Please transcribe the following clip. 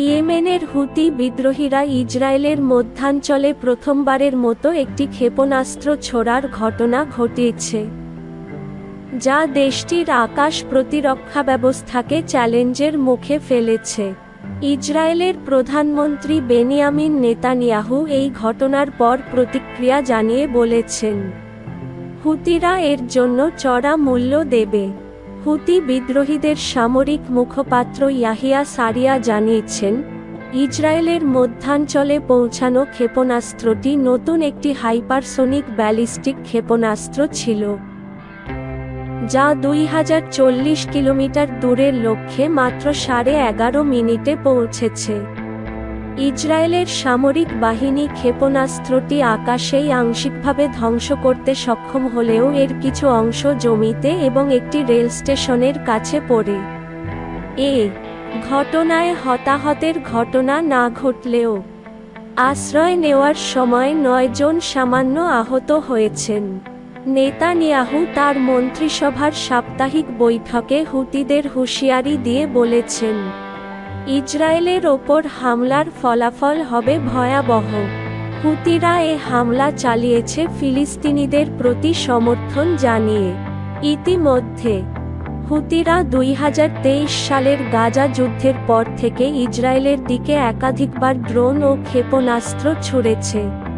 ইয়েমেনের হুতি বিদ্রোহীরা ইসরায়েলের মধ্যাঞ্চলে প্রথমবারের মতো একটি ক্ষেপণাস্ত্র ছোড়ার ঘটনা ঘটিয়েছে, যা দেশটির আকাশ প্রতিরক্ষা ব্যবস্থাকে চ্যালেঞ্জের মুখে ফেলেছে। ইসরায়েলের প্রধানমন্ত্রী বেনিয়ামিন নেতানিয়াহু এই ঘটনার পর প্রতিক্রিয়া জানিয়ে বলেছেন, হুতিরা এর জন্য চড়া মূল্য দেবে। হুতি বিদ্রোহীদের সামরিক মুখপাত্র ইয়াহিয়া সারিয়া জানিয়েছেন, ইসরায়েলের মধ্যাঞ্চলে পৌঁছানো ক্ষেপণাস্ত্রটি নতুন একটি হাইপারসোনিক ব্যালিস্টিক ক্ষেপণাস্ত্র ছিল, যা দুই হাজার চল্লিশ কিলোমিটার দূরের লক্ষ্যে মাত্র সাড়ে এগারো মিনিটে পৌঁছেছে। ইসরায়েলের সামরিক বাহিনী ক্ষেপণাস্ত্রটি আকাশেই আংশিকভাবে ধ্বংস করতে সক্ষম হলেও এর কিছু অংশ জমিতে এবং একটি রেল স্টেশনের কাছে পড়ে। এ ঘটনায় হতাহতের ঘটনা না ঘটলেও আশ্রয় নেওয়ার সময় নয়জন সামান্য আহত হয়েছেন। নেতানিয়াহু তার মন্ত্রিসভার সাপ্তাহিক বৈঠকে হুতিদের হুঁশিয়ারি দিয়ে বলেছেন ইসরায়েলের ওপর হামলার ফলাফল হবে ভয়াবহ। হুতিরা এ হামলা চালিয়েছে ফিলিস্তিনিদের প্রতি সমর্থন জানিয়ে। ইতিমধ্যে, হুতিরা দুই হাজার তেইশ সালের গাজা যুদ্ধের পর থেকে ইসরায়েলের দিকে একাধিকবার ড্রোন ও ক্ষেপণাস্ত্র ছুড়েছে।